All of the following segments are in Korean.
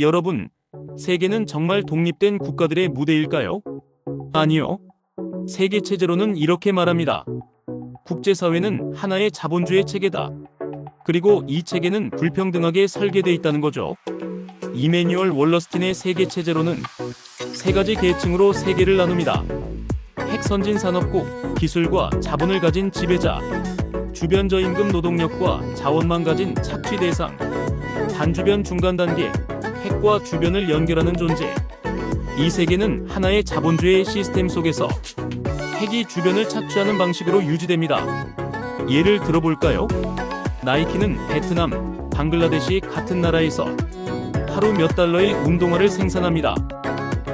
여러분, 세계는 정말 독립된 국가들의 무대일까요? 아니요. 세계 체제로는 이렇게 말합니다. 국제사회는 하나의 자본주의 체계다. 그리고 이 체계는 불평등하게 설계돼 있다는 거죠. 이메뉴얼 월러스틴의 세계 체제로는 세 가지 계층으로 세계를 나눕니다. 핵선진 산업국, 기술과 자본을 가진 지배자, 주변 저임금 노동력과 자원만 가진 착취 대상, 반주변 중간 단계, 핵과 주변을 연결하는 존재. 이 세계는 하나의 자본주의 시스템 속에서 핵이 주변을 착취하는 방식으로 유지됩니다. 예를 들어볼까요? 나이키는 베트남, 방글라데시 같은 나라에서 하루 몇 달러의 운동화를 생산합니다.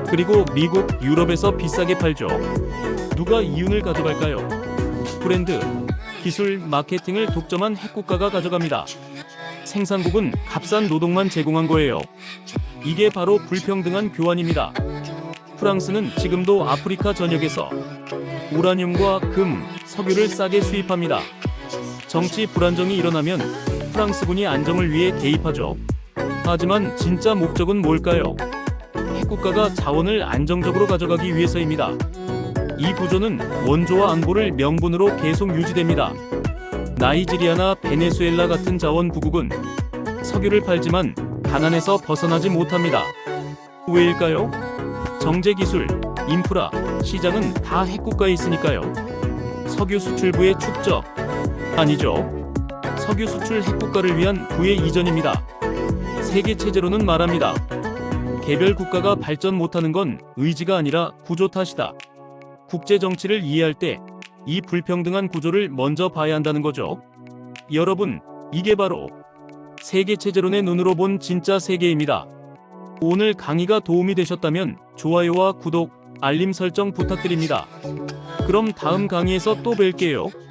그리고 미국, 유럽에서 비싸게 팔죠. 누가 이윤을 가져갈까요? 브랜드, 기술, 마케팅을 독점한 핵국가가 가져갑니다. 생산국은 값싼 노동만 제공한 거예요. 이게 바로 불평등한 교환입니다. 프랑스는 지금도 아프리카 전역에서 우라늄과 금, 석유를 싸게 수입합니다. 정치 불안정이 일어나면 프랑스군이 안정을 위해 개입하죠. 하지만 진짜 목적은 뭘까요? 핵국가가 자원을 안정적으로 가져가기 위해서입니다. 이 구조는 원조와 안보를 명분으로 계속 유지됩니다. 나이지리아나 베네수엘라 같은 자원 부국은 석유를 팔지만 가난에서 벗어나지 못합니다. 왜일까요? 정제 기술, 인프라, 시장은 다 핵국가에 있으니까요. 석유 수출부의 축적 아니죠. 석유 수출 핵국가를 위한 부의 이전입니다. 세계 체제로는 말합니다. 개별 국가가 발전 못하는 건 의지가 아니라 구조 탓이다. 국제 정치를 이해할 때 이 불평등한 구조를 먼저 봐야 한다는 거죠. 여러분, 이게 바로 세계 체제론의 눈으로 본 진짜 세계입니다. 오늘 강의가 도움이 되셨다면 좋아요와 구독, 알림 설정 부탁드립니다. 그럼 다음 강의에서 또 뵐게요.